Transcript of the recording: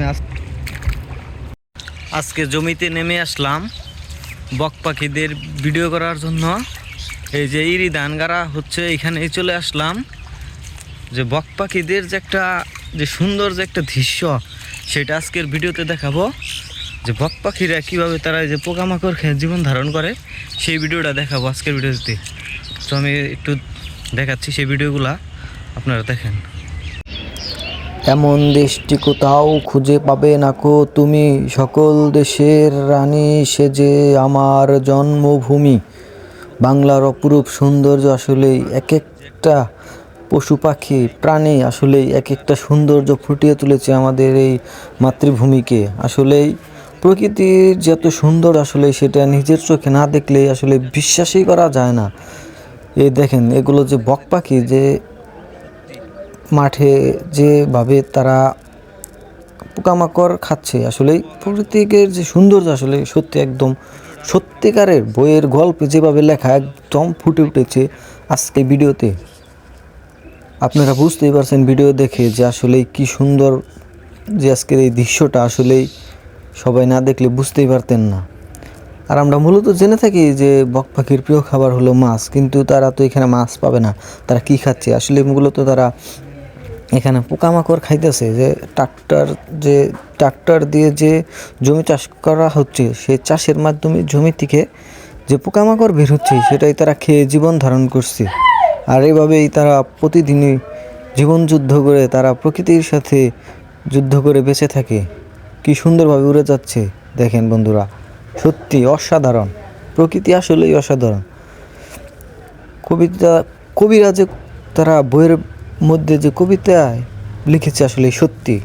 আমি আজকে জমিতে নেমে আসলাম বক পাখিদের ভিডিও করার জন্য। এই যে ইরি ধান গাড়া হচ্ছে এখানে চলে আসলাম। যে বক পাখিদের যে একটা, যে সুন্দর যে একটা দৃশ্য, সেটা আজকের ভিডিওতে দেখাবো। যে বক পাখিরা কীভাবে তারা যে পোকামাকড় খেয়ে জীবন ধারণ করে, সেই ভিডিওটা দেখাবো আজকের ভিডিওতে। তো আমি একটু দেখাচ্ছি সেই ভিডিওগুলা, আপনারা দেখেন। এমন দেশটি কোথাও খুঁজে পাবে না কো তুমি? সকল দেশের রানী সেজে আমার জন্মভূমি। বাংলার অপরূপ সৌন্দর্য আসলেই এক একটা পশু পাখি, প্রাণী আসলেই এক একটা সৌন্দর্য ফুটিয়ে তুলেছে আমাদের এই মাতৃভূমিকে। আসলেই প্রকৃতির যত সুন্দর আসলে সেটা নিজের চোখে না দেখলেই আসলে বিশ্বাসই করা যায় না। এই দেখেন, এগুলো যে বক পাখি যে মাঠে যেভাবে তারা পোকামাকড় খাচ্ছে আসলে প্রকৃতিকের যে সৌন্দর্য আসলে সত্যি একদম সত্যিকারের বইয়ের গল্পে যেভাবে লেখা একদম ফুটে উঠেছে আজকে ভিডিওতে। আপনারা বুঝতেই পারছেন ভিডিও দেখে যে আসলে কি সুন্দর যে আজকের এই দৃশ্যটা আসলেই সবাই না দেখলে বুঝতেই পারতেন না। আর আমরা মূলত জেনে থাকি যে বক পাখির প্রিয় খাবার হলো মাছ, কিন্তু তারা তো এখানে মাছ পাবে না, তারা কি খাচ্ছে? আসলে মূলত তারা এখানে পোকামাকড় খাইতেছে, যে ট্রাক্টর যে ট্রাক্টর দিয়ে যে জমি চাষ করা হচ্ছে সেই চাষের মাধ্যমে জমি থেকে যে পোকামাকড় বের হচ্ছে, সেটাই তারা খেয়ে জীবন ধারণ করছে। আর এভাবেই তারা প্রতিদিনই জীবন যুদ্ধ করে, তারা প্রকৃতির সাথে যুদ্ধ করে বেঁচে থাকে। কি সুন্দরভাবে উড়ে যাচ্ছে, দেখেন বন্ধুরা। সত্যি অসাধারণ। প্রকৃতি আসলেই অসাধারণ। কবিতা, কবিরা যে তারা বইয়ের মধ্যে যে কবিতায় লিখেছে আসলে সত্যি।